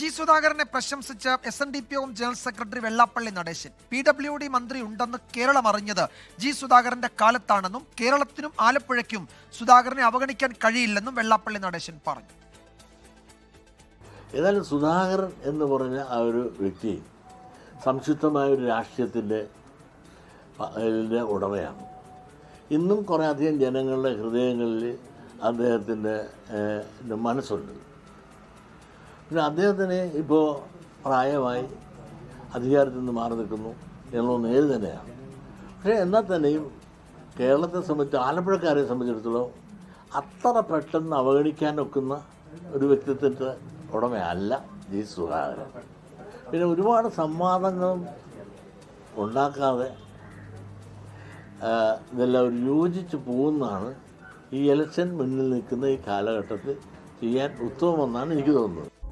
G സുധാകരനെ പ്രശംസിച്ച് S N D P ഒം general secretary Vellappally Natesan. P W D മന്ത്രി ഉണ്ടെന്ന് കേരളം അറിഞ്ഞത് ജി സുധാകരന്റെ കാലത്താണെന്നും കേരളത്തിനും ആലപ്പുഴയ്ക്കും സുധാകരനെ അവഗണിക്കാൻ കഴിയില്ലെന്നും വെള്ളാപ്പള്ളി നടേശൻ പറഞ്ഞു. ഏതായാലും സുധാകരൻ എന്ന് പറഞ്ഞ ആ ഒരു വ്യക്തി സംക്ഷിപ്തമായ ഒരു രാഷ്ട്രീയത്തിന്റെ ഉടമയാണ്. ഇന്നും കുറേ അധികം ജനങ്ങളുടെ ഹൃദയങ്ങളിൽ അദ്ദേഹത്തിന്റെ മനസ്സുണ്ട്. പിന്നെ അദ്ദേഹത്തിന് ഇപ്പോൾ പ്രായമായി അധികാരത്തിൽ നിന്ന് മാറി നിൽക്കുന്നു. എന്നുള്ള നേര് തന്നെയാണ്. പക്ഷേ എന്നാൽ തന്നെയും കേരളത്തെ സംബന്ധിച്ച് ആലപ്പുഴക്കാരെ സംബന്ധിച്ചിടത്തോളം അത്ര പെട്ടെന്ന് അവഗണിക്കാൻ ഒക്കുന്ന ഒരു വ്യക്തിത്വത്തിന്റെ ഉടമയല്ല ജി സുധാകരൻ. പിന്നെ ഒരുപാട് സംവാദങ്ങളും ഉണ്ടാക്കാതെ ഇതെല്ലാം യോജിച്ച് പോകുന്നതാണ് ഈ ഇലക്ഷൻ മുന്നിൽ നിൽക്കുന്ന ഈ കാലഘട്ടത്തിൽ ചെയ്യാൻ ഉത്തമമെന്നാണ് എനിക്ക് തോന്നുന്നത്.